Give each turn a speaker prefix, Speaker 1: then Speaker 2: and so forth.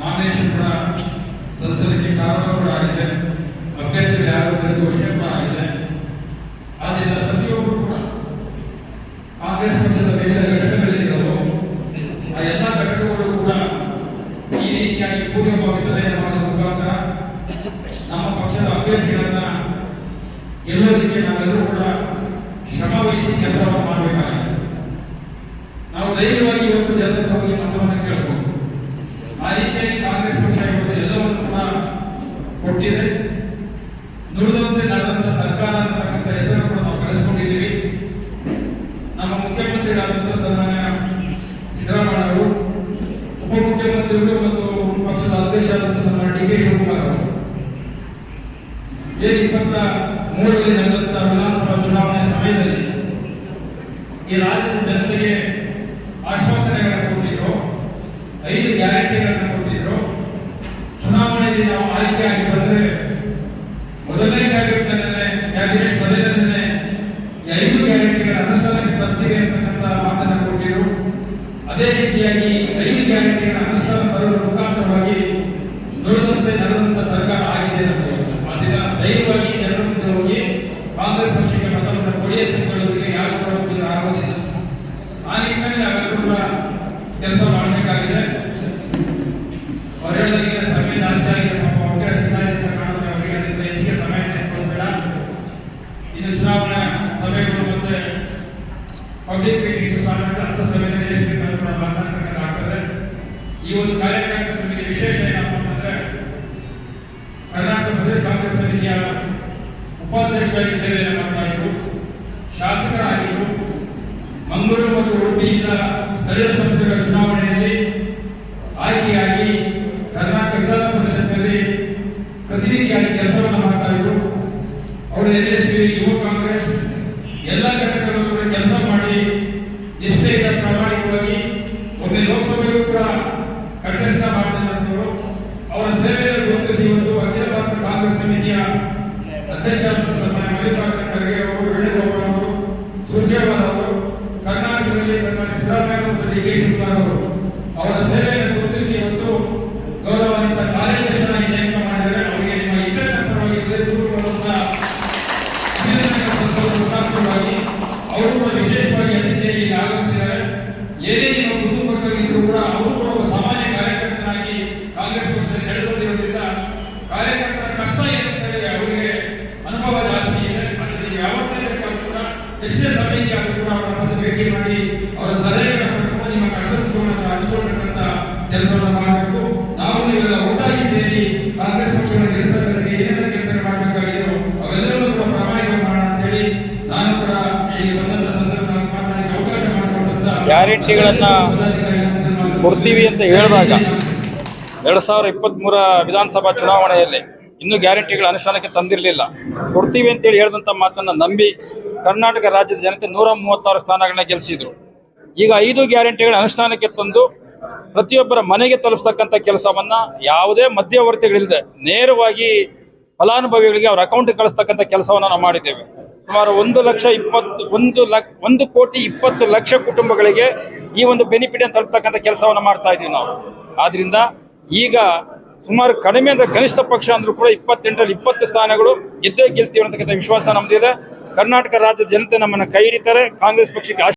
Speaker 1: Nomination ಕೂಡ ಸಂಸದಕ್ಕೆ ಕಾರಣ ಕೂಡ ಆಗಿದೆ ಅಭ್ಯರ್ಥಿಗಳು ಯಾರು ಘೋಷಣೆ ಕಾಂಗ್ರೆಸ್ ಪಕ್ಷದ ವಿವಿಧ ಘಟಕಗಳಿದ್ದವು ಆ ಎಲ್ಲ ಘಟಕಗಳು ಕೂಡ ಈ ರೀತಿಯಾಗಿ ಪೂರ್ವಭಾವಿಸಲೇ ಮಾಡುವ ಮುಖಾಂತರ ನಮ್ಮ ಪಕ್ಷದ ಅಭ್ಯರ್ಥಿಗಳನ್ನ ಗೆಲ್ಲೋದಕ್ಕೆ ನಾವೆಲ್ಲರೂ ಕೂಡ ನಮ್ಮ ಮುಖ್ಯಮಂತ್ರಿಗಳಾದಂಥ ಸನ್ಮಾನ್ಯ ಸಿದ್ದರಾಮಯ್ಯ ಅವರು ಉಪಮುಖ್ಯಮಂತ್ರಿಗಳು ಮತ್ತು ಪಕ್ಷದ ಅಧ್ಯಕ್ಷರಾದಂಥ ಸನ್ಮಾನ್ಯ ಡಿ ಕೆ ಶಿವಕುಮಾರ್ ಅವರು. ಏನ್ ಇಪ್ಪತ್ತ ಮೂರರಲ್ಲಿ ನಡೆದಂತ ವಿಧಾನಸಭಾ ಚುನಾವಣೆ ಸಮಯದಲ್ಲಿ ಈ ರಾಜ್ಯದ ಜನತೆಗೆ ಆಶ್ವಾಸನೆಗಳನ್ನು ಕೊಟ್ಟಿದ್ರು, ಐದು ಗ್ಯಾರಂಟಿಗಳನ್ನು ಕೊಟ್ಟಿದ್ರು. ಚುನಾವಣೆಯಲ್ಲಿ ನಾವು ಆಯ್ಕೆಯಾಗಿ ಬಂದ್ರೆ ಮೊದಲನೇ ಕ್ಯಾಬಿನೆಟ್ ಕ್ಯಾಬಿನೆಟ್ ಸಭೆಯಲ್ಲೇ ಐದು ಗ್ಯಾರಂಟಿಗಳ ಅನುಷ್ಠಾನಕ್ಕೆ ಬರ್ತೀವಿ ಕೊಟ್ಟಿದ್ರು ಅದೇ ರೀತಿಯಾಗಿ ರೈಲು ಗ್ಯಾರಂಟಿಗಳ ಅನುಷ್ಠಾನ ಬರುವ ಮುಖಾಂತರವಾಗಿ ನುಡಿದಂತೆ ನಡೆದಂತ ಸರ್ಕಾರ ಆಗಿದೆ ಅಂತ ಧೈರ್ಯವಾಗಿ ಜನರ ಮುಂದೆ ಹೋಗಿ ಕಾಂಗ್ರೆಸ್ ಪಕ್ಷಕ್ಕೆ ಮತವನ್ನು ಕೊಡಿ ಯಾರು ಕೂಡ ಆಗೋದಿಲ್ಲ. ಆ ನಿಟ್ಟಿನಲ್ಲಿ ನಾವೆಲ್ಲರೂ ಕೂಡ ಕೆಲಸ ಮಾಡಬೇಕಾಗಿದೆ. ಹೊರಗಿನ ಸಮಯ ಜಾಸ್ತಿ ಆಗಿದೆ. ಪಾಪ ಹೆಚ್ಚಿಗೆ ಸಮಯ ತೆಗೆದುಕೊಳ್ಬೇಡ ಇದು ಚುನಾವಣಾ ಸಭೆಗಳು ಮತ್ತೆ ಪಬ್ಲಿಕ್ ಈ ಒಂದು ಕಾರ್ಯಕ್ರಮ ಸಮಿತಿ ವಿಶೇಷ ಏನಪ್ಪ ಅಂತಂದ್ರೆ ಕರ್ನಾಟಕ ಪ್ರದೇಶ ಕಾಂಗ್ರೆಸ್ ಸಮಿತಿಯ ಉಪಾಧ್ಯಕ್ಷರಾಗಿ ಸೇವೆಯನ್ನು ಮಾಡ್ತಾ ಇದ್ರು. ಶಾಸಕರಾಗಿದ್ರು. ಮಂಗಳೂರು ಮತ್ತು ಉಡುಪಿಯಿಂದ ಸ್ಥಳೀಯ ಸಂಸ್ಥೆಗಳ ಚುನಾವಣೆಯಲ್ಲಿ ಆಯ್ಕೆಯಾಗಿ ಕರ್ನಾಟಕ ವಿಧಾನ ಪರಿಷತ್ನಲ್ಲಿ ಪ್ರತಿನಿಧಿಯಾಗಿ ಕೆಲಸವನ್ನು ಮಾಡ್ತಾ ಇದ್ರು. ಅವರು ಎನ್ಎಸ್ಪಿ ಯುವ ಕಾಂಗ್ರೆಸ್ ಎಲ್ಲ ಘಟಕಗಳು ಕೂಡ ಕೆಲಸ ಮಾಡಿ ನಿಷ್ಠೆಯಿಂದ ಪ್ರಾಮಾಣಿಕವಾಗಿ ಒಮ್ಮೆ ಲೋಕಸಭೆಗೂ ಕೂಡ ಕಂಟೆಸ್ಟ್ ಮಾಡಿದಂತವರು ಅವರ ಸೇವೆಯನ್ನು ಗುರುತಿಸಿ ಇವತ್ತು ಅಖಿಲ ಭಾರತ ಕಾಂಗ್ರೆಸ್ ಸಮಿತಿಯ ಅಧ್ಯಕ್ಷ ಮಲ್ಲಿಕಾರ್ಜುನ ಖರ್ಗೆ ಅವರು ವೇಣುಗೋಪಾಲ್ ಅವರು ಅವರು, ಕರ್ನಾಟಕದಲ್ಲಿ ಸನ್ಮಾನ್ಯ ಸಿದ್ದರಾಮಯ್ಯ ಮತ್ತು ಡಿ. ಅವರು, ಅವರ ಸೇವೆಯನ್ನು ಗುರುತಿಸಿ ಇವತ್ತು ಗೌರವಾನ್ವಿತ ನೇಮಕ ಮಾಡಿದರೆ ಅವರಿಗೆ ನಿಮ್ಮ ಇತರ ಪರವಾಗಿ ಹೃದಯಪೂರ್ವಕವಾದಂತಹ ಅಭಿನಂದನೆಗಳನ್ನು ಸಲ್ಲಿಸುವ ಮುಖಾಂತರವಾಗಿ ಅವರು ಕೂಡ ವಿಶೇಷವಾಗಿ ಅತಿಥಿಯಾಗಿ ಇಲ್ಲಿ ಆಗಮಿಸಿದ್ದಾರೆ ಏನೇ ನಿಮ್ಮ ಕುಟುಂಬದಲ್ಲಿದ್ದರೂ ಕೂಡ ಅವರು ಕೂಡ ಒಬ್ಬ ಸಾಮಾನ್ಯ ಕಾರ್ಯಕರ್ತನಾಗಿ ಕಾಂಗ್ರೆಸ್ ಪಕ್ಷದಲ್ಲಿ ನಡೆದು ಬಂದಿರೋದ್ರಿಂದ ಕಾರ್ಯಕರ್ತರ ಕಷ್ಟ ಏನಂತೇಳಿ ಅವರಿಗೆ ಅನುಭವ ಜಾಸ್ತಿ ಇದೆ ಅದರಿಂದ ನೀವು ಯಾವತ್ತೇ ಬೇಕಾದ್ರೂ ಕೂಡ ಎಷ್ಟೇ ಸಮಯಕ್ಕೆ ಕೂಡ ಅವರ ಭೇಟಿ ಮಾಡಿ ಅವರ ಸಲಹೆಗಳನ್ನು ನಿಮ್ಮ ಹಂಚಿಕೊಂಡಂತ ಕೆಲಸವನ್ನು ಮಾಡಬೇಕು. ನಾವು ಒಟ್ಟಾಗಿ ಸೇರಿ ಕಾಂಗ್ರೆಸ್ ಪಕ್ಷಗಳ ಕೆಲಸಗಳಿಗೆ ಏನೆಲ್ಲ ಕೆಲಸ ಮಾಡಬೇಕಾಗಿದೆಯೋ ಕೂಡ ಮಾಡೋಣ ಅಂತೇಳಿ ನಾನು ಕೂಡ ಇಲ್ಲಿ ಬಂದಂತ ಸಂದರ್ಭದಲ್ಲಿ ಅವಕಾಶ ಮಾಡಿಕೊಂಡಂತ
Speaker 2: ಗ್ಯಾರಂಟಿಗಳನ್ನ ಕೊಡ್ತೀವಿ ಅಂತ ಹೇಳಿದಾಗ ಎರಡು ಸಾವಿರ ಇಪ್ಪತ್ತ್ಮೂರ ವಿಧಾನಸಭಾ ಚುನಾವಣೆಯಲ್ಲಿ ಇನ್ನೂ ಗ್ಯಾರಂಟಿಗಳ ಅನುಷ್ಠಾನಕ್ಕೆ ತಂದಿರಲಿಲ್ಲ. ಕೊಡ್ತೀವಿ ಅಂತೇಳಿ ಹೇಳಿದಂಥ ಮಾತನ್ನು ನಂಬಿ ಕರ್ನಾಟಕ ರಾಜ್ಯದ ಜನತೆ ನೂರ ಮೂವತ್ತಾರು ಸ್ಥಾನಗಳನ್ನ ಗೆಲ್ಲಿಸಿದ್ರು ಈಗ ಐದು ಗ್ಯಾರಂಟಿಗಳ ಅನುಷ್ಠಾನಕ್ಕೆ ತಂದು ಪ್ರತಿಯೊಬ್ಬರ ಮನೆಗೆ ತಲುಪಿಸ್ತಕ್ಕಂಥ ಕೆಲಸವನ್ನ ಯಾವುದೇ ಮಧ್ಯವರ್ತಿಗಳಿಲ್ಲದೆ ನೇರವಾಗಿ ಫಲಾನುಭವಿಗಳಿಗೆ ಅವರ ಅಕೌಂಟ್ ಕಳಿಸ್ತಕ್ಕಂಥ ಕೆಲಸವನ್ನು ನಾವು ಮಾಡಿದ್ದೇವೆ. ಸುಮಾರು ಒಂದು ಲಕ್ಷ ಇಪ್ಪತ್ತು, ಒಂದು ಲಕ್ಷ ಒಂದು ಕೋಟಿ ಇಪ್ಪತ್ತು ಲಕ್ಷ ಕುಟುಂಬಗಳಿಗೆ ಈ ಒಂದು ಬೆನಿಫಿಟ್ ಅನ್ನು ತಲುಪ್ತಕ್ಕಂಥ ಕೆಲಸವನ್ನು ಮಾಡ್ತಾ ಇದ್ದೀವಿ ನಾವು. ಆದ್ರಿಂದ ಈಗ ಸುಮಾರು ಕಡಿಮೆ ಅಂದ್ರೆ ಕನಿಷ್ಠ ಪಕ್ಷ ಅಂದ್ರೂ ಕೂಡ ಇಪ್ಪತ್ತೆಂಟರಲ್ಲಿ ಇಪ್ಪತ್ತು ಸ್ಥಾನಗಳು ಗೆದ್ದೇ ಗೆಲ್ತೀವಿ ಅನ್ನತಕ್ಕಂಥ ವಿಶ್ವಾಸ ನಮ್ದಿದೆ. ಕರ್ನಾಟಕ ರಾಜ್ಯದ ಜನತೆ ನಮ್ಮನ್ನು ಕೈ ಹಿಡಿತಾರೆ ಕಾಂಗ್ರೆಸ್ ಪಕ್ಷಕ್ಕೆ